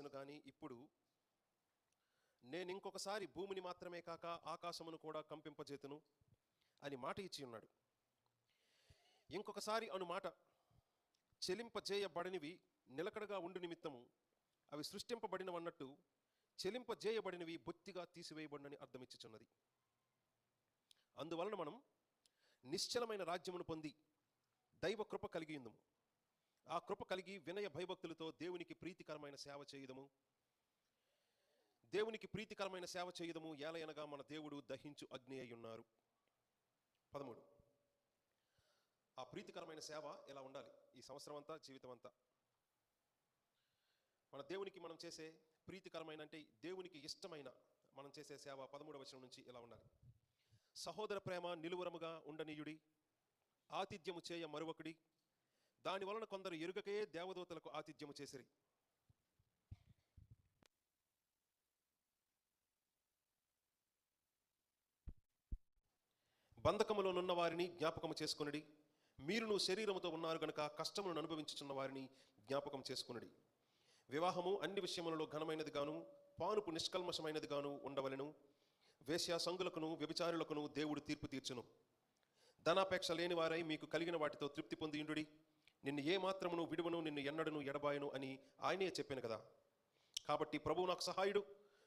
చేసెను కానీ ఇప్పుడు నేను ఇంకొకసారి భూమిని మాత్రమే కాక ఆకాశమును కూడా కంపింపజేతును అని మాట ఇచ్చి ఉన్నాడు. ఇంకొకసారి అను మాట చెలింపజేయబడినవి నిలకడగా ఉండు నిమిత్తము అవి సృష్టింపబడినవన్నట్టు చెలింపజేయబడినవి బొత్తిగా తీసివేయబడినని అర్థమిచ్చుచున్నది. అందువలన మనం నిశ్చలమైన రాజ్యమును పొంది దైవ కృప కలిగి ఉందము. ఆ కృప కలిగి వినయ భయభక్తులతో దేవునికి ప్రీతికరమైన సేవ చేయదము. దేవునికి ప్రీతికరమైన సేవ చేయదము. ఏలయనగా మన దేవుడు దహించు అగ్ని అయి ఉన్నారు. పదమూడు. ఆ ప్రీతికరమైన సేవ ఎలా ఉండాలి? ఈ సంవత్సరం అంతా జీవితం అంతా. మన దేవునికి మనం చేసే ప్రీతికరమైన అంటే దేవునికి ఇష్టమైన మనం చేసే సేవ పదమూడవ వచనం నుంచి ఎలా ఉండాలి? సహోదర ప్రేమ నిలువరముగా ఉండనీయుడి ఆతిథ్యము చేయ మరొకడి దాని వలన కొందరు ఎరుగకే దేవదూతలకు ఆతిథ్యము చేసిరి. బంధకములోనున్న వారిని జ్ఞాపకము చేసుకొనుడి. మీరును శరీరముతో ఉన్నారు గనుక కష్టములను అనుభవించుచున్న వారిని జ్ఞాపకం చేసుకునడి. వివాహము అన్ని విషయములలో ఘనమైనది గాను పానుపు నిష్కల్మషమైనది గాను ఉండవలెను. వేశ్యా సంగులకును వ్యభిచారులకును దేవుడు తీర్పు తీర్చును. ధనాపేక్ష లేని వారై మీకు కలిగిన వాటితో తృప్తి పొందియుండుడి. నిన్ను ఏ మాత్రమును విడువను నిన్ను ఎన్నడను ఎడబాయను అని ఆయనే చెప్పాను కదా. కాబట్టి ప్రభువు నాకు సహాయుడు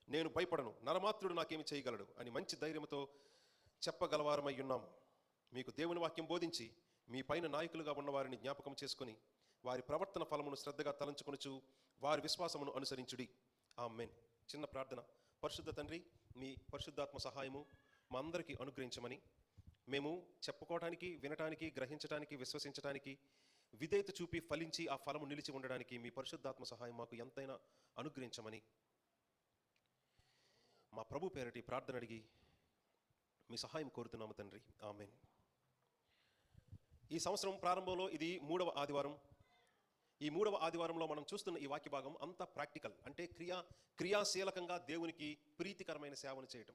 నేను భయపడను నరమాత్రుడు నాకేమి చేయగలడు అని మంచి ధైర్యంతో చెప్పగలవారమై ఉన్నాం. మీకు దేవుని వాక్యం బోధించి మీ పైన నాయకులుగా ఉన్నవారిని జ్ఞాపకం చేసుకుని వారి ప్రవర్తన ఫలమును శ్రద్ధగా తలంచుకొనుచు వారి విశ్వాసమును అనుసరించుడి. ఆ మెన్ చిన్న ప్రార్థన. పరిశుద్ధ తండ్రి మీ పరిశుద్ధాత్మ సహాయము మా అందరికీ అనుగ్రహించమని మేము చెప్పుకోవటానికి వినటానికి గ్రహించటానికి విశ్వసించటానికి విధేయత చూపి ఫలించి ఆ ఫలము నిలిచి ఉండడానికి మీ పరిశుద్ధాత్మ సహాయం మాకు ఎంతైనా అనుగ్రహించమని మా ప్రభు పేరటి ప్రార్థన అడిగి మీ సహాయం కోరుతున్నాము తండ్రి. ఆమెన్. ఈ సంవత్సరం ప్రారంభంలో ఇది మూడవ ఆదివారం. ఈ మూడవ ఆదివారంలో మనం చూస్తున్న ఈ వాక్య భాగం అంతా ప్రాక్టికల్ అంటే క్రియా క్రియాశీలకంగా దేవునికి ప్రీతికరమైన సేవను చేయటం.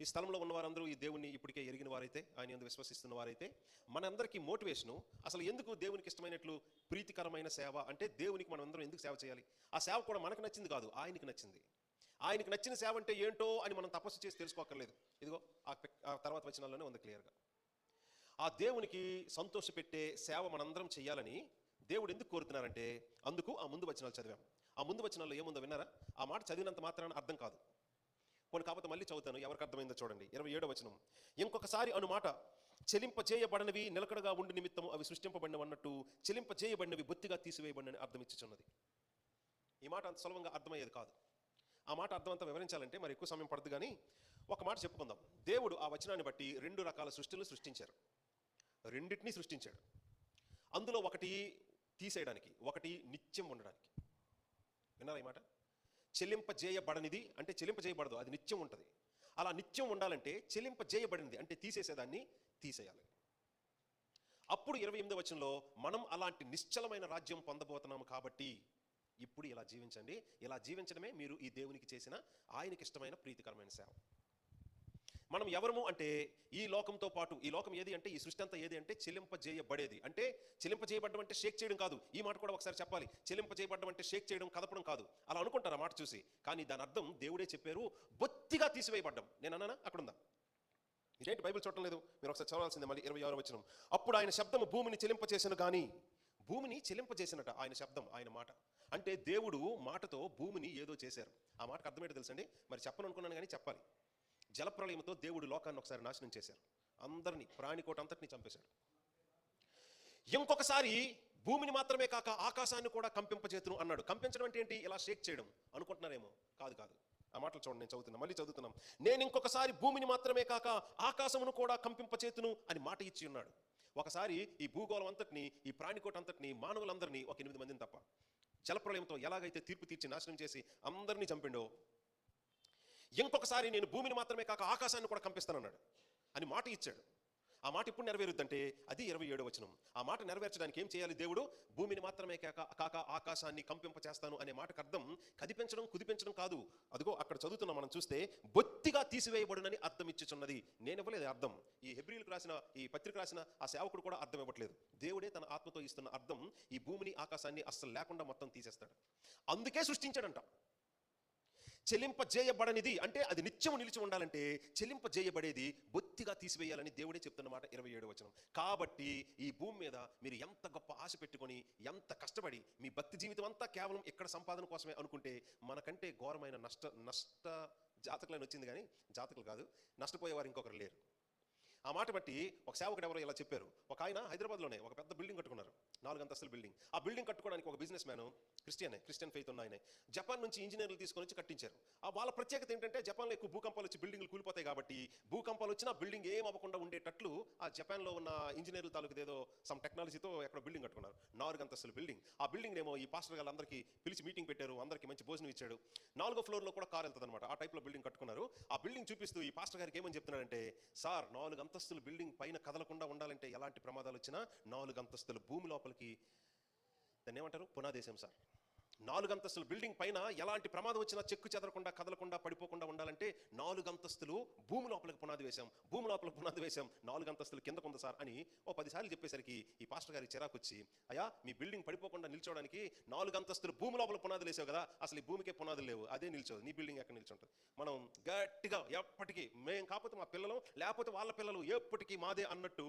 ఈ స్థలంలో ఉన్న వారందరూ ఈ దేవుని ఇప్పటికే ఎరిగిన వారైతే ఆయన ఎందుకు విశ్వసిస్తున్న వారైతే మనందరికీ మోటివేషను. అసలు ఎందుకు దేవునికి ఇష్టమైనట్లు ప్రీతికరమైన సేవ? అంటే దేవునికి మనం అందరం ఎందుకు సేవ చేయాలి? ఆ సేవ కూడా మనకు నచ్చింది కాదు ఆయనకి నచ్చింది. ఆయనకి నచ్చిన సేవ అంటే ఏంటో అని మనం తపస్సు చేసి తెలుసుకోకర్లేదు ఇదిగో ఆ ఆ తర్వాత వచనాల్లోనే ఉంది క్లియర్గా. ఆ దేవునికి సంతోషపెట్టే సేవ మనందరం చేయాలని దేవుడు ఎందుకు కోరుతున్నారంటే అందుకు ఆ ముందు వచనాలు చదివాం. ఆ ముందు వచనాల్లో ఏముందో విన్నారా? ఆ మాట చదివినంత మాత్రాన అర్థం కాదు. కొన్ని కాకపోతే మళ్ళీ చదువుతాను ఎవరికి అర్థమైందో చూడండి. ఇరవై ఏడో వచనం. ఇంకొకసారి అను మాట చెలింపజేయబడినవి నిలకడగా ఉండి నిమిత్తం అవి సృష్టింపబడినవి అన్నట్టు చెలింపజేయబడినవి బొత్తిగా తీసివేయబడినని అర్థం ఇచ్చుచున్నది. ఈ మాట అంత సులభంగా అర్థమయ్యేది కాదు. ఆ మాట అర్థమంతా వివరించాలంటే మరి ఎక్కువ సమయం పడుతుంది కానీ ఒక మాట చెప్పుకుందాం. దేవుడు ఆ వచనాన్ని బట్టి రెండు రకాల సృష్టిని సృష్టించారు. రెండింటినీ సృష్టించాడు. అందులో ఒకటి తీసేయడానికి ఒకటి నిత్యం ఉండడానికి. విన్నారా ఈ మాట? చెల్లింపజేయబడనిది అంటే చెల్లింపజేయబడదు అది నిత్యం ఉంటుంది. అలా నిత్యం ఉండాలంటే చెల్లింపజేయబడినది అంటే తీసేసేదాన్ని తీసేయాలి. అప్పుడు ఇరవై ఎనిమిది వచనంలో మనం అలాంటి నిశ్చలమైన రాజ్యం పొందబోతున్నాము కాబట్టి ఇప్పుడు ఇలా జీవించండి. ఇలా జీవించడమే మీరు ఈ దేవునికి చేసిన ఆయనకి ఇష్టమైన ప్రీతికరమైన సేవ. మనం ఎవరము అంటే ఈ లోకంతో పాటు ఈ లోకం ఏది అంటే ఈ సృష్టి అంతా ఏది అంటే చెల్లింపజేయబడేది అంటే చెల్లింపజేయబడడం అంటే షేక్ చేయడం కాదు. ఈ మాట కూడా ఒకసారి చెప్పాలి. చెల్లింపజేయబడడం అంటే షేక్ చేయడం కదపడం కాదు. అలా అనుకుంటారు ఆ మాట చూసి. కానీ దాని అర్థం దేవుడే చెప్పారు బొత్తిగా తీసివేయబడ్డం. నేను అన్నానా? అక్కడ ఉందా ఇదేంటి బైబిల్ చూడటం లేదు? మీరు ఒకసారి చదవాల్సిందే మళ్ళీ ఇరవై ఆరు వచ్చిన అప్పుడు ఆయన శబ్దము భూమిని చెలింపచేసిన కానీ భూమిని చెలింపజేసినట ఆయన శబ్దం ఆయన మాట. అంటే దేవుడు మాటతో భూమిని ఏదో చేశారు. ఆ మాటకు అర్థమేటో తెలుసండి? మరి చెప్పను అనుకున్నాను కానీ చెప్పాలి. జలప్రలయంతో దేవుడు లోకాన్ని ఒకసారి నాశనం చేశారు. అందరినీ ప్రాణికోట అంతటిని చంపేశాడు. ఇంకొకసారి భూమిని మాత్రమే కాక ఆకాశాన్ని కూడా కంపింపజేతును అన్నాడు. కంపించడం అంటే ఏంటి? ఇలా షేక్ చేయడం. అనుకుంటున్నారేమో? కాదు కాదు. ఆ మాటలు చూడండి నేను చదువుతున్నా మళ్ళీ చదువుతున్నాం. నేను ఇంకొకసారి భూమిని మాత్రమే కాక ఆకాశమును కూడా కంపింపచేతును అని మాట ఇచ్చి ఉన్నాడు. ఒకసారి ఈ భూగోళం అంతటిని ఈ ప్రాణికోట అంతటిని మానవులందరినీ ఒక ఎనిమిది మందిని తప్ప జలప్రలయంతో ఎలాగైతే తీర్పు తీర్చి నాశనం చేసి అందరినీ చంపిండో ఇంకొకసారి నేను భూమిని మాత్రమే కాక ఆకాశాన్ని కూడా కంపిస్తానన్నాడు. అని మాట ఇచ్చాడు. ఆ మాట ఇప్పుడు నెరవేరుద్దంటే అది ఇరవై ఏడు వచనం. ఆ మాట నెరవేర్చడానికి ఏం చేయాలి దేవుడు? భూమిని మాత్రమే కాక కాక ఆకాశాన్ని కంపింప చేస్తాను అనే మాటకు అర్థం కదిపించడం కుదిపించడం కాదు. అదిగో అక్కడ చదువుతున్నాం మనం చూస్తే బొత్తిగా తీసివేయబడునని అర్థం ఇచ్చుచున్నది. నేను ఇవ్వలేదు అర్థం. ఈ హెబ్రిల్కి రాసిన ఈ పత్రిక రాసిన ఆ సేవకుడు కూడా అర్థం ఇవ్వట్లేదు. దేవుడే తన ఆత్మతో ఇస్తున్న అర్థం ఈ భూమిని ఆకాశాన్ని అస్సలు లేకుండా మొత్తం తీసేస్తాడు. అందుకే సృష్టించాడంట. చెల్లింపజేయబడనిది అంటే అది నిత్యము నిలిచి ఉండాలంటే చెల్లింపజేయబడేది బొత్తిగా తీసివేయాలని దేవుడే చెప్తున్నమాట ఇరవై ఏడు వచనం. కాబట్టి ఈ భూమి మీద మీరు ఎంత గొప్ప ఆశ పెట్టుకొని ఎంత కష్టపడి మీ భక్తి జీవితం అంతా కేవలం ఇక్కడ సంపాదన కోసమే అనుకుంటే మనకంటే ఘోరమైన నష్ట నష్ట జాతకులని వచ్చింది కానీ జాతకులు కాదు నష్టపోయేవారు ఇంకొకరు లేరు. ఆ మాట బట్టి ఒక సేవకుడు ఎవరో ఇలా చెప్పారు. ఒక ఆయన హైదరాబాద్లోనే ఒక పెద్ద బిల్డింగ్ కట్టుకున్నారు. నాలుగు అంతస్తుల బిల్డింగ్. ఆ బిల్డింగ్ కట్టుకోవడానికి ఒక బిజినెస్ మ్యాన్ క్రిస్టియనే క్రిస్టియన్ ఫెయిత్ ఉన్న ఆయనే. జపాన్ నుంచి ఇంజనీర్లు తీసుకొని వచ్చి కట్టించారు. ఆ వాళ్ళ ప్రత్యేకత ఏంటంటే జపాన్లో ఎక్కువ భూకంపాలు వచ్చి బిల్డింగ్లు కూలిపోతాయి కాబట్టి భూకంపాలు వచ్చినా బిల్డింగ్ ఏం అవ్వకుండా ఉండేటట్లు ఆ జపాన్లో ఉన్న ఇంజనీర్ల తాలూకు ఏదో సమ్ టెక్నాలజీతో ఎక్కడ బిల్డింగ్ కట్టుకున్నారు. నాలుగు అంతస్తుల బిల్డింగ్ ఆ బిల్డింగ్ ఏమో ఈ పాస్టర్ గారు అందరికీ పిలిచి మీటింగ్ పెట్టారు. అందరికీ మంచి భోజనం ఇచ్చాడు. నాలుగో ఫ్లోర్లో కూడా కార్ వెళ్తుంది అనమాట ఆ టైప్లో బిల్డింగ్ కట్టుకున్నారు. ఆ బిల్డింగ్ చూపిస్తూ ఈ పాస్టర్ గారికి ఏమని చెప్తున్నాడంటే సార్ నాలుగు అంతస్తుల బిల్డింగ్ పైన కదలకుండా ఉండాలంటే ఎలాంటి ప్రమాదాలు వచ్చినా నాలుగు అంతస్తుల భూమి లోపల లోపలికి దాన్ని ఏమంటారు? పునాదేశం సార్. నాలుగంతస్తుల బిల్డింగ్ పైన ఎలాంటి ప్రమాదం వచ్చినా చెక్కు చెదరకుండా కదలకుండా పడిపోకుండా ఉండాలంటే నాలుగు అంతస్తులు భూమి లోపలికి పునాది వేశాం. భూమి లోపలికి పునాది వేశాం. నాలుగు అంతస్తులు కిందకు ఉంది సార్ అని ఓ పదిసార్లు చెప్పేసరికి ఈ పాస్టర్ గారి చిరాకు వచ్చి అయ్యా మీ బిల్డింగ్ పడిపోకుండా నిల్చోవడానికి నాలుగు అంతస్తులు భూమి లోపల పునాదులు వేసావు కదా అసలు ఈ భూమికే పునాదులు లేవు. అదే నిల్చోదు. నీ బిల్డింగ్ ఎక్కడ నిల్చుంటుంది? మనం గట్టిగా ఎప్పటికీ మేము కాకపోతే మా పిల్లలు లేకపోతే వాళ్ళ పిల్లలు ఎప్పటికీ మాదే అన్నట్టు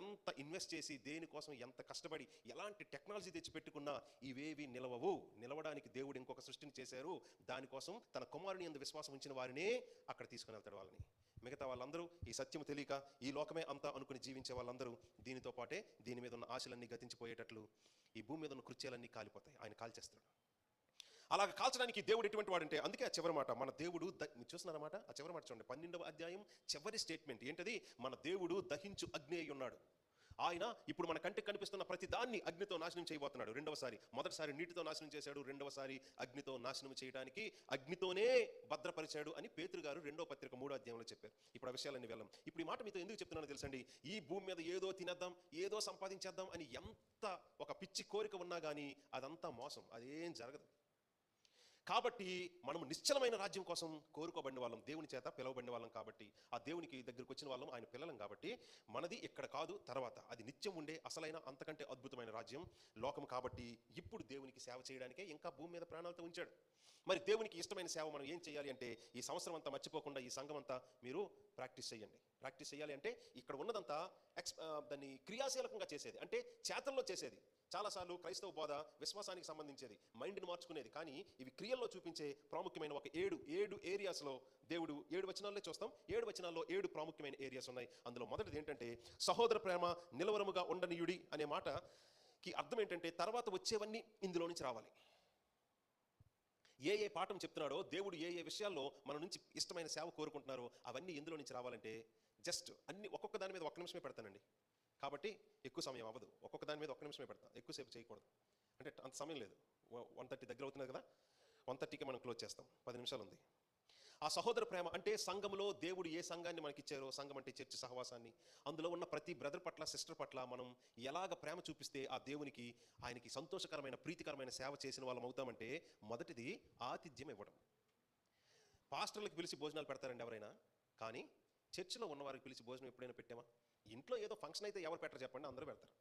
ఎంత ఇన్వెస్ట్ చేసి దేనికోసం ఎంత కష్టపడి ఎలాంటి టెక్నాలజీ తెచ్చిపెట్టుకున్నా ఇవేవి నిలవవు నిలవడానికి దేవుడు ఇంకొక సృష్టిని చేశారు. దానికోసం తన కుమారుని ఎందు విశ్వాసం ఉంచిన వారినే అక్కడ తీసుకుని వెళ్తాడు వాళ్ళని. మిగతా వాళ్ళందరూ ఈ సత్యం తెలియక ఈ లోకమే అంతా అనుకుని జీవించే వాళ్ళందరూ దీనితో పాటే దీని మీద ఉన్న ఆశలన్నీ గతించిపోయేటట్లు ఈ భూమి మీద ఉన్న కృత్యాలన్నీ కాలిపోతాయి. ఆయన కాల్చేస్తాడు అలాగ కాల్చడానికి దేవుడు ఎటువంటి వాడంటే అందుకే ఆ చివరి మాట మన దేవుడు మీరు చూస్తున్నారన్నమాట ఆ చివరి మాట చూడండి. పన్నెండవ అధ్యాయం చివరి స్టేట్మెంట్. ఏంటది? మన దేవుడు దహించు అగ్ని అయి ఉన్నాడు. ఆయన ఇప్పుడు మన కంటికి కనిపిస్తున్న ప్రతి దాన్ని అగ్నితో నాశనం చేయబోతున్నాడు. రెండవసారి మొదటిసారి నీటితో నాశనం చేశాడు రెండవసారి అగ్నితో నాశనం చేయడానికి అగ్నితోనే భద్రపరిచాడు అని పేతురు గారు రెండో పత్రిక మూడో అధ్యాయంలో చెప్పారు. ఇప్పుడు ఆ విషయాలన్నీ వెళ్ళాం. ఇప్పుడు ఈ మాట మీతో ఎందుకు చెప్తున్నానో తెలుసండి? ఈ భూమి మీద ఏదో తినేద్దాం ఏదో సంపాదించేద్దాం అని ఎంత ఒక పిచ్చి కోరిక ఉన్నా కానీ అదంతా మోసం. అదేం జరగదు. కాబట్టి మనం నిశ్చలమైన రాజ్యం కోసం కోరుకోబడిన వాళ్ళం దేవుని చేత పిలవబడిన వాళ్ళం కాబట్టి ఆ దేవునికి దగ్గరికి వచ్చిన వాళ్ళం ఆయన పిల్లలం కాబట్టి మనది ఇక్కడ కాదు తర్వాత. అది నిత్యం ఉండే అసలైన అంతకంటే అద్భుతమైన రాజ్యం లోకం కాబట్టి ఇప్పుడు దేవునికి సేవ చేయడానికే ఇంకా భూమి మీద ప్రాణాలతో ఉంచాడు. మరి దేవునికి ఇష్టమైన సేవ మనం ఏం చేయాలి అంటే ఈ సంవత్సరం అంతా మర్చిపోకుండా ఈ సంఘం అంతా మీరు ప్రాక్టీస్ చేయండి. ప్రాక్టీస్ చేయాలి అంటే ఇక్కడ ఉన్నదంతా ఎక్స్ దాన్ని క్రియాశీలకంగా చేసేది. అంటే చేతల్లో చేసేది. చాలాసార్లు క్రైస్తవ బోధ విశ్వాసానికి సంబంధించేది మైండ్ని మార్చుకునేది. కానీ ఇవి క్రియల్లో చూపించే ప్రాముఖ్యమైన ఒక ఏడు ఏడు ఏరియాస్లో దేవుడు ఏడు వచనాల్లో చూస్తాం. ఏడు వచనాల్లో ఏడు ప్రాముఖ్యమైన ఏరియాస్ ఉన్నాయి. అందులో మొదటిది ఏంటంటే సహోదర ప్రేమ నిలవరముగా ఉండనీయుడి అనే మాటకి అర్థం ఏంటంటే తర్వాత వచ్చేవన్నీ ఇందులో నుంచి రావాలి. ఏ ఏ పాఠం చెప్తున్నాడో దేవుడు ఏ ఏ విషయాల్లో మన నుంచి ఇష్టమైన సేవ కోరుకుంటున్నారో అవన్నీ ఎందులో నుంచి రావాలంటే జస్ట్ అన్ని ఒక్కొక్క దాని మీద ఒక్క నిమిషమే పెడతానండి. కాబట్టి ఎక్కువ సమయం అవ్వదు. ఒక్కొక్క దాని మీద ఒక్క నిమిషమే పెడతా. ఎక్కువసేపు చేయకూడదు. అంటే అంత సమయం లేదు. వన్ థర్టీ దగ్గర అవుతున్నది కదా? వన్ థర్టీకి మనం క్లోజ్ చేస్తాం. పది నిమిషాలు ఉంది. ఆ సహోదర ప్రేమ అంటే సంఘంలో దేవుడు ఏ సంఘాన్ని మనకి ఇచ్చారో సంఘం అంటే చర్చి సహవాసాన్ని అందులో ఉన్న ప్రతి బ్రదర్ పట్ల సిస్టర్ పట్ల మనం ఎలాగ ప్రేమ చూపిస్తే ఆ దేవునికి ఆయనకి సంతోషకరమైన ప్రీతికరమైన సేవ చేసిన వాళ్ళం అవుతామంటే మొదటిది ఆతిథ్యం ఇవ్వడం పాస్టర్లకు పిలిచి భోజనాలు పెడతారండి ఎవరైనా. కానీ చర్చిలో ఉన్నవారికి పిలిచి భోజనం ఎప్పుడైనా పెట్టామా? ఇంట్లో ఏదో ఫంక్షన్ అయితే ఎవరు పెట్టరు చెప్పండి అందరూ పెడతారు.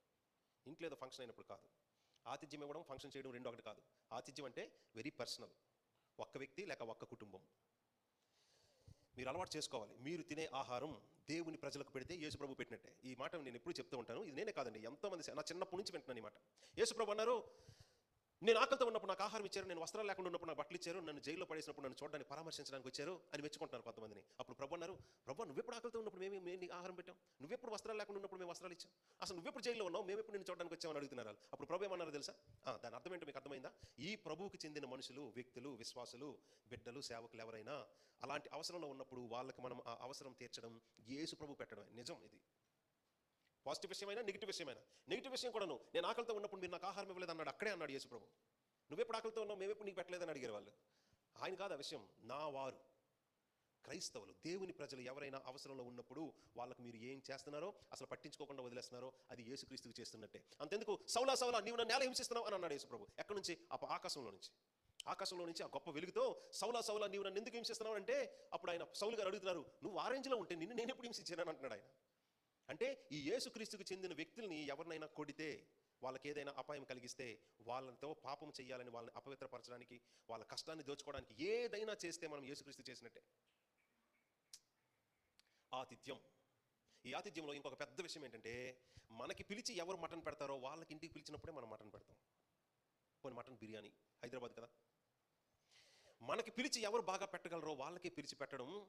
ఇంట్లో ఏదో ఫంక్షన్ అయినప్పుడు కాదు. ఆతిథ్యం ఇవ్వడం ఫంక్షన్ చేయడం రెండు ఒకటి కాదు. ఆతిథ్యం అంటే వెరీ పర్సనల్ ఒక్క వ్యక్తి లేక ఒక్క కుటుంబం. మీరు అలవాటు చేసుకోవాలి. మీరు తినే ఆహారం దేవుని ప్రజలకు పెడితే యేసుప్రభు పెట్టినట్టే. ఈ మాట నేను ఎప్పుడు చెప్తూ ఉంటాను. ఇది నేనే కాదండి. ఎంతోమంది నా చిన్నప్పటి నుంచి వింటున్నాను ఈ మాట. యేసుప్రభు అన్నారు నేను ఆకలితో ఉన్నప్పుడు నాకు ఆహారం ఇచ్చారు నేను వస్త్రాలు లేకుండా ఉన్నప్పుడు నాకు బట్టలు ఇచ్చారు నన్ను జైల్లో పడేసినప్పుడు నన్ను చూడడానికి పరామర్శించడానికి వచ్చారు అని మెచ్చుకుంటున్నారు కొంతమందిని. అప్పుడు ప్రభు అన్నారు ప్రభు నువ్వెప్పుడు ఆకలితో ఉన్నప్పుడు మేము మేము నీకు ఆహారం పెట్టాం. నువ్వెప్పుడు వస్త్రాలు లేకుండా ఉన్నప్పుడు మేము వస్త్రాలు ఇచ్చాం. అసలు నువ్వెప్పుడు జైల్లో ఉన్నావు? మేము ఎప్పుడు నేను చూడడానికి వచ్చామని అడుగుతున్నారు. అప్పుడు ప్రభు ఏమన్నారు తెలుసా? దాని అర్థం ఏంటో మీకు అర్థమైందా? ఈ ప్రభువుకి చెందిన మనుషులు వ్యక్తులు విశ్వాసులు బిడ్డలు సేవకులు ఎవరైనా అలాంటి అవసరంలో ఉన్నప్పుడు వాళ్ళకి మనం ఆ అవసరం తీర్చడం యేసు ప్రభు పెట్టడం నిజం ఇది. పాజిటివ్ విషయమైనా నెగిటివ్ విషయమైనా. నెగిటివ్ విషయం కూడాను నేను ఆకలితో ఉన్నప్పుడు మీరు నాకు ఆహారం ఇవ్వలేదు అన్నాడు. అక్కడే అన్నాడు యేసు ప్రభు నువ్వెప్పుడు ఆకలితో ఉన్నావు? మేమెప్పుడు నీకు పెట్టలేదని అడిగారు వాళ్ళు. ఆయన కాదు ఆ విషయం. నా వారు. క్రైస్తవులు దేవుని ప్రజలు ఎవరైనా అవసరంలో ఉన్నప్పుడు వాళ్ళకు మీరు ఏం చేస్తున్నారో అసలు పట్టించుకోకుండా వదిలేస్తున్నారో అది యేసుక్రీస్తుకు చేస్తున్నట్టే. అంతెందుకు? సౌలా సౌలా నీవు నన్ను నేల హింసిస్తున్నావు అని అన్నాడు యేసుప్రభు. ఎక్కడి నుంచి? ఆ ఆకాశంలో నుంచి. ఆకాశంలో నుంచి ఆ గొప్ప వెలుగుతో సౌలా సౌలా నీవు నన్ను ఎందుకు హింసిస్తున్నావు? అంటే అప్పుడు ఆయన సౌలు గారు అడుగుతున్నారు నువ్వు ఆరెంజ్లో ఉంటే నిన్ను నేను ఎప్పుడు హింసించాను? అంటున్నాడు ఆయన. అంటే ఈ యేసుక్రీస్తుకు చెందిన వ్యక్తుల్ని ఎవరినైనా కొడితే వాళ్ళకి ఏదైనా అపాయం కలిగిస్తే వాళ్ళతో పాపం చేయాలని వాళ్ళని అపవిత్రపరచడానికి వాళ్ళ కష్టాన్ని దోచుకోవడానికి ఏదైనా చేస్తే మనం యేసుక్రీస్తు చేసినట్టే. ఆతిథ్యం. ఈ ఆతిథ్యంలో ఇంకొక పెద్ద విషయం ఏంటంటే మనకి పిలిచి ఎవరు మటన్ పెడతారో వాళ్ళకి ఇంటికి పిలిచినప్పుడే మనం మటన్ పెడతాం. కొన్ని మటన్ బిర్యానీ హైదరాబాద్ కదా? మనకి పిలిచి ఎవరు బాగా పెట్టగలరో వాళ్ళకే పిలిచి పెట్టడం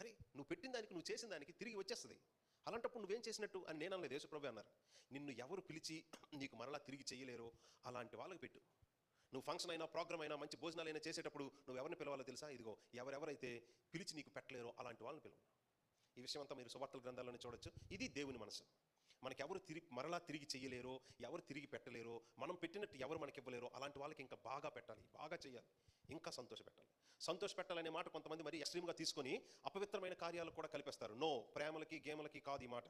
అరే నువ్వు పెట్టిన దానికి నువ్వు చేసిన దానికి తిరిగి వచ్చేస్తుంది. అలాంటప్పుడు నువ్వేం చేసినట్టు? అని నేను అనలేదు. యేసుప్రభు అన్నారు. నిన్ను ఎవరు పిలిచి నీకు మరలా తిరిగి చేయలేరో అలాంటి వాళ్ళకి పెట్టు. నువ్వు ఫంక్షన్ అయినా ప్రోగ్రామ్ అయినా మంచి భోజనాలు అయినా చేసేటప్పుడు నువ్వు ఎవరిని పిలవాలో తెలుసా? ఇదిగో ఎవరెవరైతే పిలిచి నీకు పెట్టలేరో అలాంటి వాళ్ళని పిలవు. ఈ విషయం అంతా మీరు సువార్తల గ్రంథాల్లోనే చూడొచ్చు. ఇది దేవుని మనసు. మనకి ఎవరు తిరిగి మరలా తిరిగి చేయలేరో ఎవరు తిరిగి పెట్టలేరో మనం పెట్టినట్టు ఎవరు మనకి ఇవ్వలేరో అలాంటి వాళ్ళకి ఇంకా బాగా పెట్టాలి. బాగా చేయాలి. ఇంకా సంతోష పెట్టాలి సంతోష పెట్టాలనే మాట కొంతమంది మరి ఎక్స్ట్రీమ్గా తీసుకొని అపవిత్రమైన కార్యాలు కూడా కలిపేస్తారు. నో ప్రేమలకి గేమలకి కాదు ఈ మాట.